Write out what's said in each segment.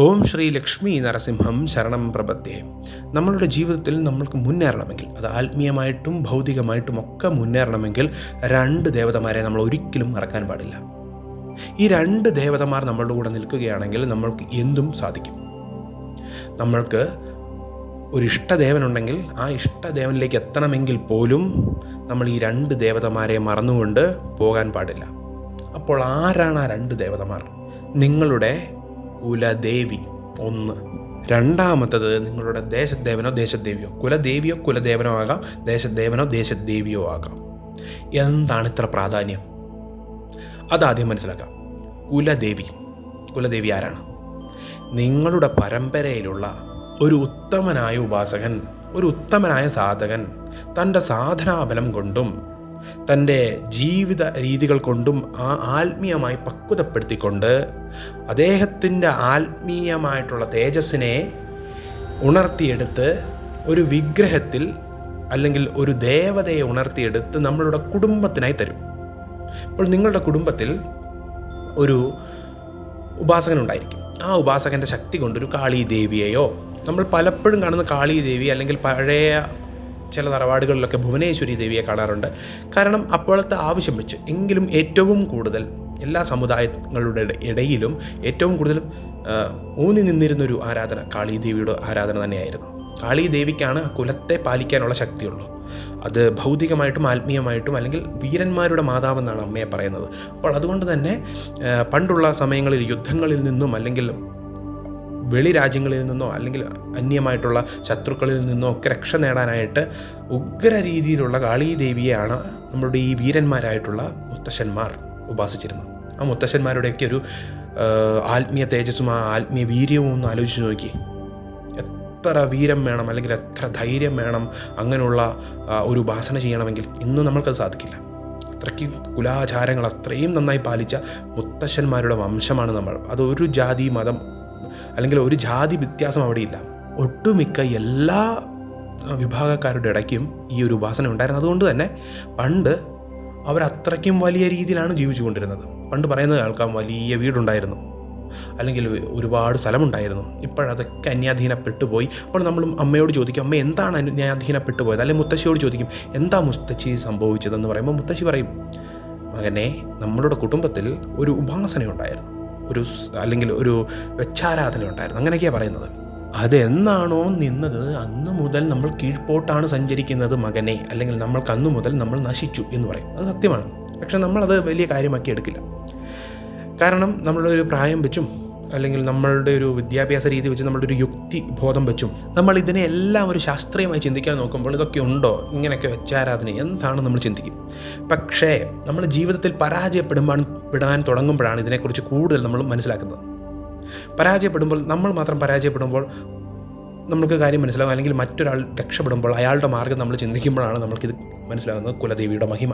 ഓം ശ്രീ ലക്ഷ്മി നരസിംഹം ശരണം പ്രപദ്ധ്യേ. നമ്മളുടെ ജീവിതത്തിൽ നമ്മൾക്ക് മുന്നേറണമെങ്കിൽ അത് ആത്മീയമായിട്ടും ഭൗതികമായിട്ടും ഒക്കെ മുന്നേറണമെങ്കിൽ രണ്ട് ദേവതമാരെ നമ്മൾ ഒരിക്കലും മറക്കാൻ പാടില്ല. ഈ രണ്ട് ദേവതമാർ നമ്മളുടെ കൂടെ നിൽക്കുകയാണെങ്കിൽ നമ്മൾക്ക് എന്തും സാധിക്കും. നമ്മൾക്ക് ഒരു ഇഷ്ടദേവനുണ്ടെങ്കിൽ ആ ഇഷ്ടദേവനിലേക്ക് എത്തണമെങ്കിൽ പോലും നമ്മൾ ഈ രണ്ട് ദേവതമാരെ മറന്നുകൊണ്ട് പോകാൻ പാടില്ല. അപ്പോൾ ആരാണ് ആ രണ്ട് ദേവതമാർ? നിങ്ങളുടെ കുലദേവി ഒന്ന്. രണ്ടാമത്തത് നിങ്ങളുടെ ദേശദേവനോ ദേശദേവിയോ? കുലദേവിയോ കുലദേവനോ ആകാം ദേശദേവനോ ദേശദേവിയോ ആകാം. എന്താണ് ഇത്ര പ്രാധാന്യം? അതാദ്യം മനസ്സിലാക്കാം. കുലദേവി. കുലദേവി ആരാണ്? നിങ്ങളുടെ പരമ്പരയിലുള്ള ഒരു ഉത്തമനായ ഉപാസകൻ ഒരു ഉത്തമനായ സാധകൻ തന്റെ സാധനാബലം കൊണ്ടും തന്റെ ജീവിത രീതികൾ കൊണ്ടും ആ ആത്മീയമായി പക്വതപ്പെടുത്തിക്കൊണ്ട് അദ്ദേഹത്തിന്റെ ആത്മീയമായിട്ടുള്ള തേജസ്സിനെ ഉണർത്തിയെടുത്ത് ഒരു വിഗ്രഹത്തിൽ അല്ലെങ്കിൽ ഒരു ദേവതയെ ഉണർത്തിയെടുത്ത് നമ്മളുടെ കുടുംബത്തിനായി തരും. ഇപ്പോൾ നിങ്ങളുടെ കുടുംബത്തിൽ ഒരു ഉപാസകനുണ്ടായിരിക്കും ആ ഉപാസകന്റെ ശക്തി കൊണ്ടൊരു കാളീദേവിയെയോ നമ്മൾ പലപ്പോഴും കാണുന്ന കാളീദേവി അല്ലെങ്കിൽ പഴയ ചില തറവാടുകളിലൊക്കെ ഭുവനേശ്വരി ദേവിയെ കാണാറുണ്ട്. കാരണം അപ്പോഴത്തെ ആവശ്യം വെച്ച് എങ്കിലും ഏറ്റവും കൂടുതൽ എല്ലാ സമുദായങ്ങളുടെ ഇടയിലും ഏറ്റവും കൂടുതൽ ഊന്നി നിന്നിരുന്നൊരു ആരാധന കാളി ദേവിയുടെ ആരാധന തന്നെയായിരുന്നു. കാളി ദേവിക്കാണ് കുലത്തെ പാലിക്കാനുള്ള ശക്തിയുള്ളൂ. അത് ഭൗതികമായിട്ടും ആത്മീയമായിട്ടും അല്ലെങ്കിൽ വീരന്മാരുടെ മാതാവെന്നാണ് അമ്മയെ പറയുന്നത്. അപ്പോൾ അതുകൊണ്ട് തന്നെ പണ്ടുള്ള സമയങ്ങളിൽ യുദ്ധങ്ങളിൽ നിന്നും അല്ലെങ്കിൽ വെളി രാജ്യങ്ങളിൽ നിന്നോ അല്ലെങ്കിൽ അന്യമായിട്ടുള്ള ശത്രുക്കളിൽ നിന്നോ ഒക്കെ രക്ഷ നേടാനായിട്ട് ഉഗ്ര രീതിയിലുള്ള കാളീ ദേവിയെയാണ് നമ്മുടെ ഈ വീരന്മാരായിട്ടുള്ള മുത്തശ്ശന്മാർ ഉപാസിച്ചിരുന്നത്. ആ മുത്തശ്ശന്മാരുടെയൊക്കെ ഒരു ആത്മീയ തേജസ്സും ആ ആത്മീയ വീര്യവും ഒന്ന് ആലോചിച്ച് നോക്കി. എത്ര വീരം വേണം അല്ലെങ്കിൽ എത്ര ധൈര്യം വേണം അങ്ങനെയുള്ള ഒരു ഉപാസന ചെയ്യണമെങ്കിൽ ഇന്ന് നമ്മൾക്കത് സാധിക്കില്ല. അത്രയ്ക്ക് കുലാചാരങ്ങൾ അത്രയും നന്നായി പാലിച്ച മുത്തശ്ശന്മാരുടെ വംശമാണ് നമ്മൾ. അത് ഒരു ജാതി മതം അല്ലെങ്കിൽ ഒരു ജാതി വ്യത്യാസം അവിടെയില്ല. ഒട്ടുമിക്ക എല്ലാ വിഭാഗക്കാരുടെ ഇടയ്ക്കും ഈ ഒരു ഉപാസന ഉണ്ടായിരുന്നത് അതുകൊണ്ട് തന്നെ പണ്ട് അവർ അത്രയ്ക്കും വലിയ രീതിയിലാണ് ജീവിച്ചു കൊണ്ടിരുന്നത് പണ്ട് പറയുന്നത് കേൾക്കാം വലിയ വീടുണ്ടായിരുന്നു. അല്ലെങ്കിൽ ഒരുപാട് സ്ഥലമുണ്ടായിരുന്നു. ഇപ്പോഴതൊക്കെ അന്യാധീനപ്പെട്ടു പോയി അപ്പോൾ നമ്മൾ അമ്മയോട് ചോദിക്കും അമ്മ എന്താണ് അന്യാധീനപ്പെട്ടു പോയത് അല്ലെങ്കിൽ മുത്തശ്ശിയോട് ചോദിക്കും എന്താ മുത്തശ്ശി സംഭവിച്ചതെന്ന് പറയുമ്പോൾ? മുത്തശ്ശി പറയും മകനെ നമ്മളുടെ കുടുംബത്തിൽ ഒരു ഉപാസനയുണ്ടായിരുന്നു. ഒരു അല്ലെങ്കിൽ ഒരു വെച്ചാരാധന ഉണ്ടായിരുന്നു. അങ്ങനെയൊക്കെയാണ് പറയുന്നത്. അതെന്നാണോ നിന്നത്? അന്ന് മുതൽ നമ്മൾ കീഴ്പോട്ടാണ് സഞ്ചരിക്കുന്നത് മകനെ. അല്ലെങ്കിൽ നമ്മൾക്ക് അന്ന് മുതൽ നമ്മൾ നശിച്ചു എന്ന് പറയും. അത് സത്യമാണ്. പക്ഷെ നമ്മളത് വലിയ കാര്യമാക്കി എടുക്കില്ല. കാരണം നമ്മളൊരു പ്രായം വെച്ചും അല്ലെങ്കിൽ നമ്മളുടെ ഒരു വിദ്യാഭ്യാസ രീതി വെച്ച് നമ്മളുടെ ഒരു യുക്തി ബോധം വെച്ചും നമ്മൾ ഇതിനെ എല്ലാം ഒരു ശാസ്ത്രീയമായി ചിന്തിക്കാൻ നോക്കുമ്പോൾ ഇതൊക്കെ ഉണ്ടോ? ഇങ്ങനെയൊക്കെ വെച്ചാരാധന എന്താണ് നമ്മൾ ചിന്തിക്കും. പക്ഷേ നമ്മൾ ജീവിതത്തിൽ പരാജയപ്പെടുമ്പോൾ പെടാൻ തുടങ്ങുമ്പോഴാണ് ഇതിനെക്കുറിച്ച് കൂടുതൽ നമ്മൾ മനസ്സിലാക്കുന്നത്. പരാജയപ്പെടുമ്പോൾ നമ്മൾ മാത്രം പരാജയപ്പെടുമ്പോൾ നമുക്ക് കാര്യം മനസ്സിലാകും അല്ലെങ്കിൽ മറ്റൊരാൾ രക്ഷപ്പെടുമ്പോൾ അയാളുടെ മാർഗം നമ്മൾ ചിന്തിക്കുമ്പോഴാണ് നമ്മൾക്കിത് മനസ്സിലാകുന്നത് കുലദേവിയുടെ മഹിമ.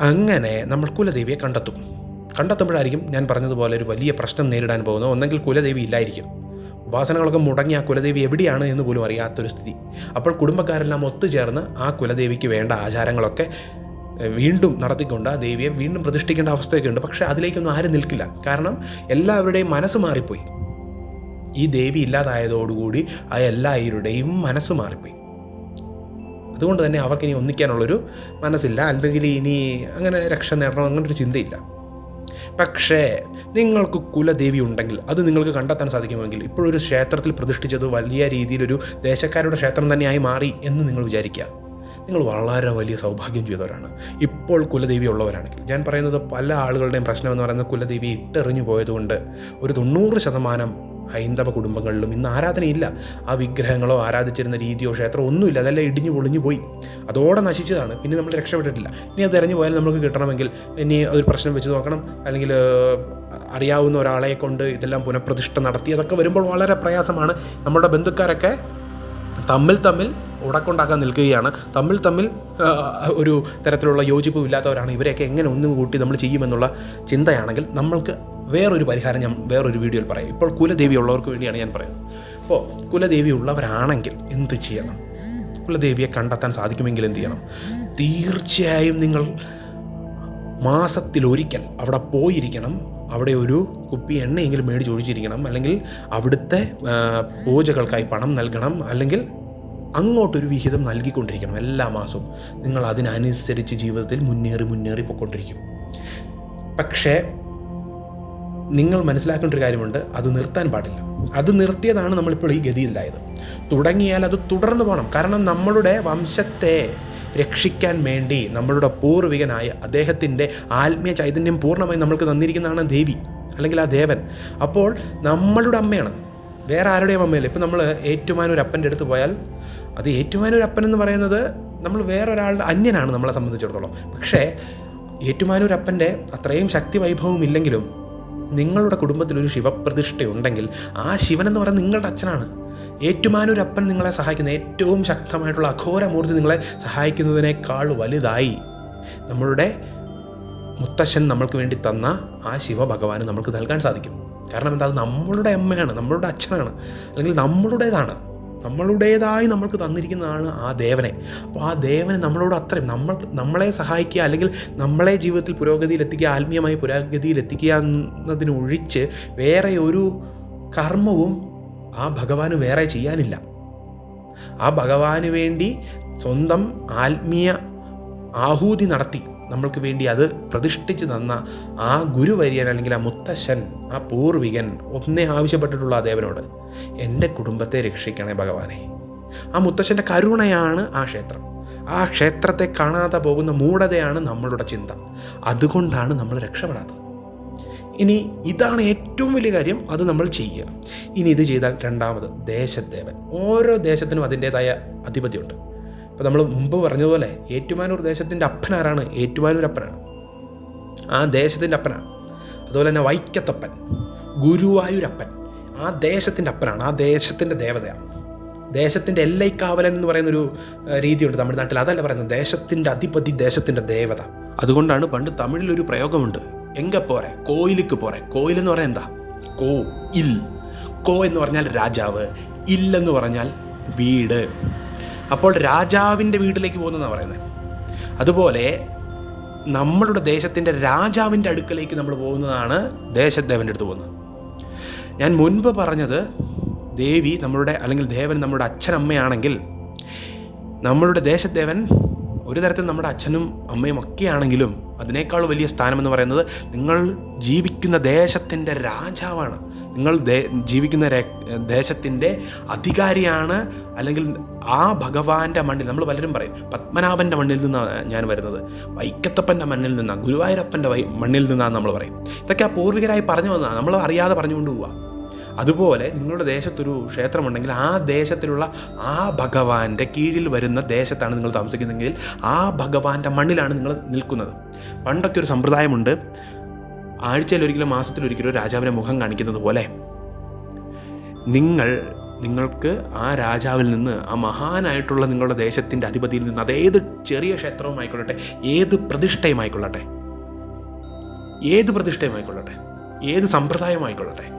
അങ്ങനെ നമ്മൾ കുലദേവിയെ കണ്ടെത്തും. കണ്ടെത്തുമ്പോഴായിരിക്കും ഞാൻ പറഞ്ഞതുപോലെ ഒരു വലിയ പ്രശ്നം നേരിടാൻ പോകുന്നത്. ഒന്നെങ്കിൽ കുലദേവി ഇല്ലായിരിക്കും. ഉപാസനകളൊക്കെ മുടങ്ങി ആ കുലദേവി എവിടെയാണ് എന്ന് പോലും അറിയാത്തൊരു സ്ഥിതി. അപ്പോൾ കുടുംബക്കാരെല്ലാം ഒത്തുചേർന്ന് ആ കുലദേവിക്ക് വേണ്ട ആചാരങ്ങളൊക്കെ വീണ്ടും നടത്തിക്കൊണ്ട് ആ ദേവിയെ വീണ്ടും പ്രതിഷ്ഠിക്കേണ്ട അവസ്ഥയൊക്കെ ഉണ്ട് പക്ഷേ അതിലേക്കൊന്നും ആരും നിൽക്കില്ല. കാരണം എല്ലാവരുടെയും മനസ്സ് മാറിപ്പോയി. ഈ ദേവി ഇല്ലാതായതോടുകൂടി ആ എല്ലാവരുടെയും മനസ്സ് മാറിപ്പോയി. അതുകൊണ്ട് തന്നെ അവർക്കിനി ഒന്നിക്കാനുള്ളൊരു മനസ്സില്ല. അല്ലെങ്കിൽ ഇനി അങ്ങനെ രക്ഷ നേടണം അങ്ങനൊരു ചിന്തയില്ല. പക്ഷേ നിങ്ങൾക്ക് കുലദേവി ഉണ്ടെങ്കിൽ അത് നിങ്ങൾക്ക് കണ്ടെത്താൻ സാധിക്കുമെങ്കിൽ ഇപ്പോഴൊരു ക്ഷേത്രത്തിൽ പ്രതിഷ്ഠിച്ചത് വലിയ രീതിയിലൊരു ദേശക്കാരുടെ ക്ഷേത്രം തന്നെയായി മാറി എന്ന് നിങ്ങൾ വിചാരിക്കുക. നിങ്ങൾ വളരെ വലിയ സൗഭാഗ്യം ചെയ്തവരാണ്. ഇപ്പോൾ കുലദേവി ഉള്ളവരാണെങ്കിൽ. ഞാൻ പറയുന്നത് പല ആളുകളുടെയും പ്രശ്നം എന്ന് പറയുന്നത് കുലദേവി ഇട്ടെറിഞ്ഞു പോയതുകൊണ്ട് ഒരു തൊണ്ണൂറ് ശതമാനം ഹൈന്ദവ കുടുംബങ്ങളിലും ഇന്ന് ആരാധനയില്ല. ആ വിഗ്രഹങ്ങളോ ആരാധിച്ചിരുന്ന രീതിയോ ക്ഷേത്രമോ ഒന്നുമില്ല. അതെല്ലാം ഇടിഞ്ഞു പൊളിഞ്ഞു പോയി. അതോടെ നശിച്ചതാണ്. പിന്നെ നമ്മൾ രക്ഷപ്പെട്ടിട്ടില്ല. ഇനി അത് ഇറങ്ങി പോയാൽ നമുക്ക് കിട്ടണമെങ്കിൽ ഇനി ഒരു പ്രശ്നം വെച്ച് നോക്കണം. അല്ലെങ്കിൽ അറിയാവുന്ന ഒരാളെ കൊണ്ട് ഇതെല്ലാം പുനഃപ്രതിഷ്ഠ നടത്തി. അതൊക്കെ വരുമ്പോൾ വളരെ പ്രയാസമാണ്. നമ്മുടെ ബന്ധുക്കാരൊക്കെ തമ്മിൽ തമ്മിൽ ഉടക്കുണ്ടാക്കാൻ നിൽക്കുകയാണ്. തമ്മിൽ തമ്മിൽ ഒരു തരത്തിലുള്ള യോജിപ്പുമില്ലാത്തവരാണ്. ഇവരെയൊക്കെ എങ്ങനെ ഒന്നും കൂട്ടി നമ്മൾ ചെയ്യുമെന്നുള്ള ചിന്തയാണെങ്കിൽ നമ്മൾക്ക് വേറൊരു പരിഹാരം ഞാൻ വേറൊരു വീഡിയോയിൽ പറയാം. ഇപ്പോൾ കുലദേവി ഉള്ളവർക്ക് വേണ്ടിയാണ് ഞാൻ പറയുന്നത്. അപ്പോൾ കുലദേവി ഉള്ളവരാണെങ്കിൽ എന്ത് ചെയ്യണം? കുലദേവിയെ കണ്ടെത്താൻ സാധിക്കുമെങ്കിൽ എന്ത് ചെയ്യണം? തീർച്ചയായും നിങ്ങൾ മാസത്തിലൊരിക്കൽ അവിടെ പോയിരിക്കണം. അവിടെ ഒരു കുപ്പി എണ്ണയെങ്കിലും മേടിച്ച് ഒഴിച്ചിരിക്കണം. അല്ലെങ്കിൽ അവിടുത്തെ പൂജകൾക്കായി പണം നൽകണം. അല്ലെങ്കിൽ അങ്ങോട്ടൊരു വിഹിതം നൽകിക്കൊണ്ടിരിക്കണം എല്ലാ മാസവും. നിങ്ങൾ അതിനനുസരിച്ച് ജീവിതത്തിൽ മുന്നേറി മുന്നേറി പോയിക്കൊണ്ടിരിക്കും. പക്ഷേ നിങ്ങൾ മനസ്സിലാക്കേണ്ട ഒരു കാര്യമുണ്ട്. അത് നിർത്താൻ പാടില്ല. അത് നിർത്തിയതാണ് നമ്മളിപ്പോൾ ഈ ഗതിയിലായത് തുടങ്ങിയാൽ അത് തുടർന്ന് പോകണം. കാരണം നമ്മളുടെ വംശത്തെ രക്ഷിക്കാൻ വേണ്ടി നമ്മളുടെ പൂർവികനായ അദ്ദേഹത്തിന്റെ ആത്മീയ ചൈതന്യം പൂർണമായി നമ്മൾക്ക് തന്നിരിക്കുന്നതാണ് ദേവി അല്ലെങ്കിൽ ആ ദേവൻ. അപ്പോൾ നമ്മളുടെ അമ്മയാണ്. വേറെ ആരുടെയും അമ്മയല്ല. ഇപ്പം നമ്മൾ ഏറ്റുമാനൂർ അപ്പന്റെ അടുത്ത് പോയാൽ അത് ഏറ്റുമാനൂർ അപ്പൻ എന്ന് പറയുന്നത് നമ്മൾ വേറൊരാളുടെ അന്യനാണ് നമ്മളെ സംബന്ധിച്ചിടത്തോളം. പക്ഷേ ഏറ്റുമാനൂർ അപ്പന്റെ അത്രയും ശക്തി വൈഭവം ഇല്ലെങ്കിലും നിങ്ങളുടെ കുടുംബത്തിൽ ഒരു ശിവപ്രതിഷ്ഠയുണ്ടെങ്കിൽ ആ ശിവൻ എന്ന് പറയുന്നത് നിങ്ങളുടെ അച്ഛനാണ്. ഏറ്റുമാനൂരപ്പൻ നിങ്ങളെ സഹായിക്കുന്ന ഏറ്റവും ശക്തമായിട്ടുള്ള അഘോരമൂർത്തി നിങ്ങളെ സഹായിക്കുന്നതിനേക്കാൾ വലുതായി നമ്മളുടെ മുത്തശ്ശൻ നമ്മൾക്ക് വേണ്ടി തന്ന ആ ശിവഭഗവാന് നമുക്ക് നൽകാൻ സാധിക്കും. കാരണം എന്താ? അത് നമ്മളുടെ അമ്മയാണ് നമ്മളുടെ അച്ഛനാണ് അല്ലെങ്കിൽ നമ്മളുടേതാണ്. നമ്മളുടേതായി നമ്മൾക്ക് തന്നിരിക്കുന്നതാണ് ആ ദേവനെ. അപ്പോൾ ആ ദേവനെ നമ്മളോട് അത്രയും നമ്മൾ നമ്മളെ സഹായിക്കുക അല്ലെങ്കിൽ നമ്മളെ ജീവിതത്തിൽ പുരോഗതിയിലെത്തിക്കുക ആത്മീയമായി പുരോഗതിയിലെത്തിക്കുക എന്നതിനൊഴിച്ച് വേറെ ഒരു കർമ്മവും ആ ഭഗവാന് വേറെ ചെയ്യാനില്ല. ആ ഭഗവാന് വേണ്ടി സ്വന്തം ആത്മീയ ആഹൂതി നടത്തി. നമ്മൾക്ക് വേണ്ടി അത് പ്രതിഷ്ഠിച്ച് തന്ന ആ ഗുരുവര്യൻ അല്ലെങ്കിൽ ആ മുത്തശ്ശൻ ആ പൂർവികൻ ഒന്നേ ആവശ്യപ്പെട്ടിട്ടുള്ള ആ ദേവനോട് എന്റെ കുടുംബത്തെ രക്ഷിക്കണേ ഭഗവാനെ. ആ മുത്തശ്ശന്റെ കരുണയാണ് ആ ക്ഷേത്രം. ആ ക്ഷേത്രത്തെ കാണാതെ പോകുന്ന മൂഢതയാണ് നമ്മളുടെ ചിന്ത. അതുകൊണ്ടാണ് നമ്മൾ രക്ഷപ്പെടാത്തത്. ഇനി ഇതാണ് ഏറ്റവും വലിയ കാര്യം അത് നമ്മൾ ചെയ്യുക. ഇനി ഇത് ചെയ്താൽ രണ്ടാമത് ദേശദേവൻ. ഓരോ ദേശത്തിനും അതിന്റേതായ അധിപതിയുണ്ട്. ഇപ്പോൾ നമ്മൾ മുമ്പ് പറഞ്ഞതുപോലെ ഏറ്റുമാനൂർ ദേശത്തിന്റെ അപ്പനാരാണ്? ഏറ്റുമാനൂർ അപ്പനാണ് ആ ദേശത്തിന്റെ അപ്പനാണ്. അതുപോലെ തന്നെ വൈക്കത്തപ്പൻ ഗുരുവായൂരപ്പൻ ആ ദേശത്തിന്റെ അപ്പനാണ്. ആ ദേശത്തിന്റെ ദേവതയാണ് ദേശത്തിന്റെ എല്ലൈക്കാവലൻ എന്ന് പറയുന്നൊരു രീതിയുണ്ട് തമിഴ്നാട്ടിൽ. അതല്ല പറയുന്നത്. ദേശത്തിന്റെ അധിപതി ദേശത്തിന്റെ ദേവത. അതുകൊണ്ടാണ് പണ്ട് തമിഴിലൊരു പ്രയോഗമുണ്ട്. എങ്ക പോരെ? കോയിലേക്ക് പോരെ? കോയിൽ എന്ന് പറയാൻ എന്താ? കോ ഇൽ. കോ എന്ന് പറഞ്ഞാൽ രാജാവ്. ഇല്ലെന്ന് പറഞ്ഞാൽ വീട്. അപ്പോൾ രാജാവിന്റെ വീട്ടിലേക്ക് പോകുന്നതാണ് പറയുന്നത്. അതുപോലെ നമ്മളുടെ ദേശത്തിന്റെ രാജാവിന്റെ അടുക്കലേക്ക് നമ്മൾ പോകുന്നതാണ് ദേശദേവന്റെ അടുത്ത് പോകുന്നത്. ഞാൻ മുൻപ് പറഞ്ഞത് ദേവി നമ്മളുടെ അല്ലെങ്കിൽ ദേവൻ നമ്മുടെ അച്ഛനമ്മയാണെങ്കിൽ നമ്മളുടെ ദേശദേവൻ ഒരു തരത്തിൽ നമ്മുടെ അച്ഛനും അമ്മയും ഒക്കെ ആണെങ്കിലും അതിനേക്കാൾ വലിയ സ്ഥാനം എന്ന് പറയുന്നത് നിങ്ങൾ ജീവിക്കുന്ന ദേശത്തിന്റെ രാജാവാണ്. നിങ്ങൾ ജീവിക്കുന്ന ദേശത്തിന്റെ അധികാരിയാണ് അല്ലെങ്കിൽ ആ ഭഗവാന്റെ മണ്ണിൽ നമ്മൾ പലരും പറയും പത്മനാഭന്റെ മണ്ണിൽ നിന്നാണ് ഞാൻ വരുന്നത്. വൈക്കത്തപ്പന്റെ മണ്ണിൽ നിന്നാണ് ഗുരുവായൂരപ്പന്റെ മണ്ണിൽ നിന്നാണ് നമ്മൾ പറയും. ഇതൊക്കെ ആ പൂർവികരായി പറഞ്ഞു വന്നതാണ് നമ്മൾ അറിയാതെ പറഞ്ഞുകൊണ്ട് പോവുക അതുപോലെ നിങ്ങളുടെ ദേശത്തൊരു ക്ഷേത്രമുണ്ടെങ്കിൽ ആ ദേശത്തിലുള്ള ആ ഭഗവാന്റെ കീഴിൽ വരുന്ന ദേശത്താണ് നിങ്ങൾ താമസിക്കുന്നതെങ്കിൽ ആ ഭഗവാന്റെ മണ്ണിലാണ് നിങ്ങൾ നിൽക്കുന്നത്. പണ്ടൊക്കെ ഒരു സമ്പ്രദായമുണ്ട്. ആഴ്ചയിൽ ഒരിക്കലും മാസത്തിൽ രാജാവിനെ മുഖം കാണിക്കുന്നത് പോലെ നിങ്ങൾ നിങ്ങൾക്ക് ആ രാജാവിൽ നിന്ന് ആ മഹാനായിട്ടുള്ള നിങ്ങളുടെ ദേശത്തിന്റെ അധിപതിയിൽ നിന്ന് അതേത് ചെറിയ ക്ഷേത്രവുമായിക്കൊള്ളട്ടെ ഏത് പ്രതിഷ്ഠയുമായിക്കൊള്ളട്ടെ ഏത് പ്രതിഷ്ഠയുമായിക്കൊള്ളട്ടെ ഏത് സമ്പ്രദായമായിക്കൊള്ളട്ടെ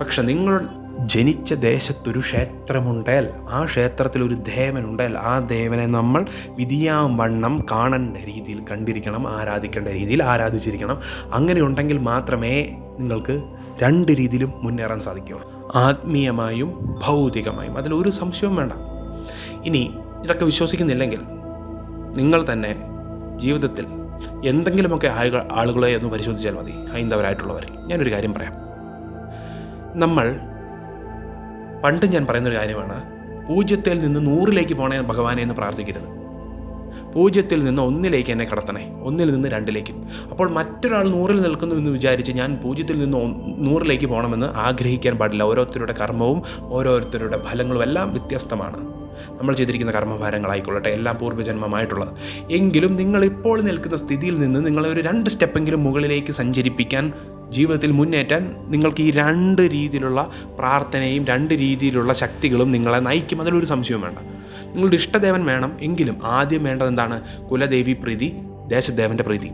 പക്ഷെ നിങ്ങൾ ജനിച്ച ദേശത്തൊരു ക്ഷേത്രമുണ്ടേൽ ആ ക്ഷേത്രത്തിൽ ഒരു ദേവനുണ്ടായാൽ ആ ദേവനെ നമ്മൾ വിധിയാം വണ്ണം കാണേണ്ട രീതിയിൽ കണ്ടിരിക്കണം ആരാധിക്കേണ്ട രീതിയിൽ ആരാധിച്ചിരിക്കണം. അങ്ങനെ ഉണ്ടെങ്കിൽ മാത്രമേ നിങ്ങൾക്ക് രണ്ട് രീതിയിലും മുന്നേറാൻ സാധിക്കൂ. ആത്മീയമായും ഭൗതികമായും. അതിലൊരു സംശയവും വേണ്ട. ഇനി ഇതൊക്കെ വിശ്വസിക്കുന്നില്ലെങ്കിൽ നിങ്ങൾ തന്നെ ജീവിതത്തിൽ എന്തെങ്കിലുമൊക്കെ ആളുകളെ ഒന്ന് പരിശോധിച്ചാൽ മതി. ഹൈന്ദവരായിട്ടുള്ളവരിൽ. ഞാനൊരു കാര്യം പറയാം. നമ്മൾ പണ്ട് ഞാൻ പറയുന്നൊരു കാര്യമാണ് പൂജ്യത്തിൽ നിന്ന് നൂറിലേക്ക് പോണേ ഭഗവാനെ എന്ന് പ്രാർത്ഥിക്കരുത്. പൂജ്യത്തിൽ നിന്ന് ഒന്നിലേക്ക് എന്നെ കടത്തണേ ഒന്നിൽ നിന്ന് രണ്ടിലേക്കും. അപ്പോൾ മറ്റൊരാൾ നൂറിൽ നിൽക്കുന്നു എന്ന് വിചാരിച്ച് ഞാൻ പൂജ്യത്തിൽ നിന്ന് നൂറിലേക്ക് പോകണമെന്ന് ആഗ്രഹിക്കാൻ പാടില്ല. ഓരോരുത്തരുടെ കർമ്മവും ഓരോരുത്തരുടെ ഫലങ്ങളും എല്ലാം വ്യത്യസ്തമാണ്. നമ്മൾ ചെയ്തിരിക്കുന്ന കർമ്മഭാരങ്ങളായിക്കൊള്ളട്ടെ എല്ലാം പൂർവജന്മമായിട്ടുള്ളത്. എങ്കിലും നിങ്ങൾ ഇപ്പോൾ നിൽക്കുന്ന സ്ഥിതിയിൽ നിന്ന് നിങ്ങളെ ഒരു രണ്ട് സ്റ്റെപ്പെങ്കിലും മുകളിലേക്ക് സഞ്ചരിപ്പിക്കാൻ ജീവിതത്തിൽ മുന്നേറ്റാൻ നിങ്ങൾക്ക് ഈ രണ്ട് രീതിയിലുള്ള പ്രാർത്ഥനയും രണ്ട് രീതിയിലുള്ള ശക്തികളും നിങ്ങളെ നയിക്കും. അതിലൊരു സംശയവും വേണ്ട. നിങ്ങളുടെ ഇഷ്ടദേവൻ വേണം എങ്കിലും ആദ്യം വേണ്ടത് എന്താണ്? കുലദേവി പ്രീതി ദേശദേവന്റെ പ്രീതി.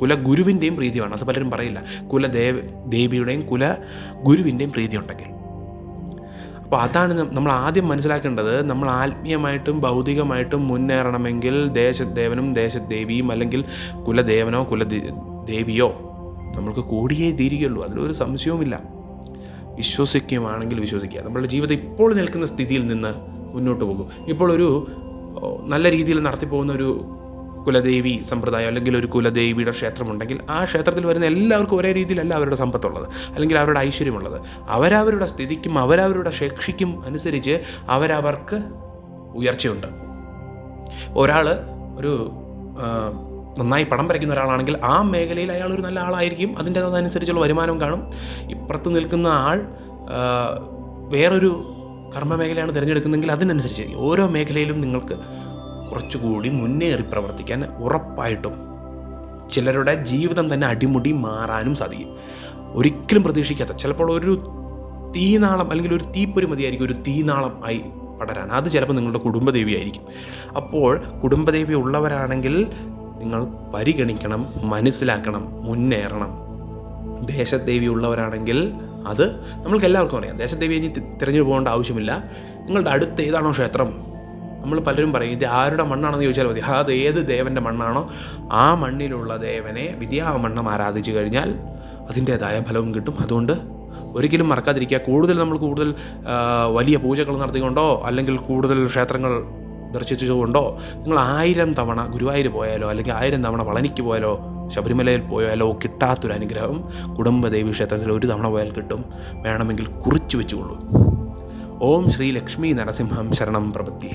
കുലഗുരുവിന്റെയും പ്രീതി വേണം അത് പലരും പറയില്ല. കുലദേവ ദേവിയുടെയും കുല ഗുരുവിന്റെയും പ്രീതി ഉണ്ടെങ്കിൽ. അപ്പോൾ അതാണ് നമ്മൾ ആദ്യം മനസ്സിലാക്കേണ്ടത്. നമ്മൾ ആത്മീയമായിട്ടും ഭൗതികമായിട്ടും മുന്നേറണമെങ്കിൽ ദേശദേവനും ദേശദേവിയും അല്ലെങ്കിൽ കുലദേവനോ കുല ദേവിയോ നമ്മൾക്ക് കൂടിയേ തീരുകയുള്ളൂ. അതിലൊരു സംശയവുമില്ല. വിശ്വസിക്കുകയാണെങ്കിൽ വിശ്വസിക്കുക. നമ്മളുടെ ജീവിതം ഇപ്പോൾ നിൽക്കുന്ന സ്ഥിതിയിൽ നിന്ന് മുന്നോട്ട് പോകും. ഇപ്പോൾ ഒരു നല്ല രീതിയിൽ നടത്തിപ്പോകുന്ന ഒരു കുലദേവി സമ്പ്രദായം അല്ലെങ്കിൽ ഒരു കുലദേവിയുടെ ക്ഷേത്രമുണ്ടെങ്കിൽ ആ ക്ഷേത്രത്തിൽ വരുന്ന എല്ലാവർക്കും ഒരേ രീതിയിലല്ല അവരുടെ സമ്പത്തുള്ളത്. അല്ലെങ്കിൽ അവരുടെ ഐശ്വര്യമുള്ളത്. അവരവരുടെ സ്ഥിതിക്കും അവരവരുടെ ശേഷിക്കും അനുസരിച്ച് അവരവർക്ക് ഉയർച്ചയുണ്ട്. ഒരാൾ ഒരു നന്നായി പടം വരയ്ക്കുന്ന ഒരാളാണെങ്കിൽ ആ മേഖലയിൽ അയാൾ ഒരു നല്ല ആളായിരിക്കും. അതിന്റെ അതനുസരിച്ചുള്ള വരുമാനം കാണും. ഇപ്പുറത്ത് നിൽക്കുന്ന ആൾ വേറൊരു കർമ്മ മേഖലയാണ് തിരഞ്ഞെടുക്കുന്നതെങ്കിൽ അതിനനുസരിച്ച് ഓരോ മേഖലയിലും നിങ്ങൾക്ക് കുറച്ചുകൂടി മുന്നേറി പ്രവർത്തിക്കാൻ ഉറപ്പായിട്ടും ചിലരുടെ ജീവിതം തന്നെ അടിമുടി മാറാനും സാധിക്കും. ഒരിക്കലും പ്രതീക്ഷിക്കാത്ത ചിലപ്പോൾ ഒരു തീനാളം അല്ലെങ്കിൽ ഒരു തീപ്പൊരി മതിയായിരിക്കും ഒരു തീനാളം ആയി പടരാൻ. അത് ചിലപ്പോൾ നിങ്ങളുടെ കുടുംബദേവിയായിരിക്കും. അപ്പോൾ കുടുംബദേവി ഉള്ളവരാണെങ്കിൽ നിങ്ങൾ പരിഗണിക്കണം മനസ്സിലാക്കണം മുന്നേറണം. ദേശദേവി ഉള്ളവരാണെങ്കിൽ അത് നമ്മൾക്ക് എല്ലാവർക്കും അറിയാം. ദേശദേവി ഇനി തിരഞ്ഞു പോകേണ്ട ആവശ്യമില്ല. നിങ്ങളുടെ അടുത്ത് ഏതാണോ ക്ഷേത്രം? നമ്മൾ പലരും പറയും ഇത് ആരുടെ മണ്ണാണെന്ന് ചോദിച്ചാൽ മതി. അത് ഏത് ദേവന്റെ മണ്ണാണോ? ആ മണ്ണിലുള്ള ദേവനെ വിദ്യാമണ്ണം ആരാധിച്ചു കഴിഞ്ഞാൽ അതിന്റേതായ ഫലവും കിട്ടും. അതുകൊണ്ട് ഒരിക്കലും മറക്കാതിരിക്കുക. കൂടുതൽ നമ്മൾ കൂടുതൽ വലിയ പൂജകൾ നടത്തിക്കൊണ്ടോ അല്ലെങ്കിൽ കൂടുതൽ ക്ഷേത്രങ്ങൾ ദർശിച്ചുകൊണ്ടോ നിങ്ങൾ ആയിരം തവണ ഗുരുവായൂർ പോയാലോ അല്ലെങ്കിൽ ആയിരം തവണ വളനിക്ക് പോയാലോ ശബരിമലയിൽ പോയാലോ കിട്ടാത്തൊരു അനുഗ്രഹം കുടുംബദേവി ക്ഷേത്രത്തിൽ ഒരു തവണ പോയാൽ കിട്ടും. വേണമെങ്കിൽ കുറിച്ചു വെച്ചുകൊള്ളൂ. ഓം ശ്രീ ലക്ഷ്മി നരസിംഹം ശരണം പ്രപത്തി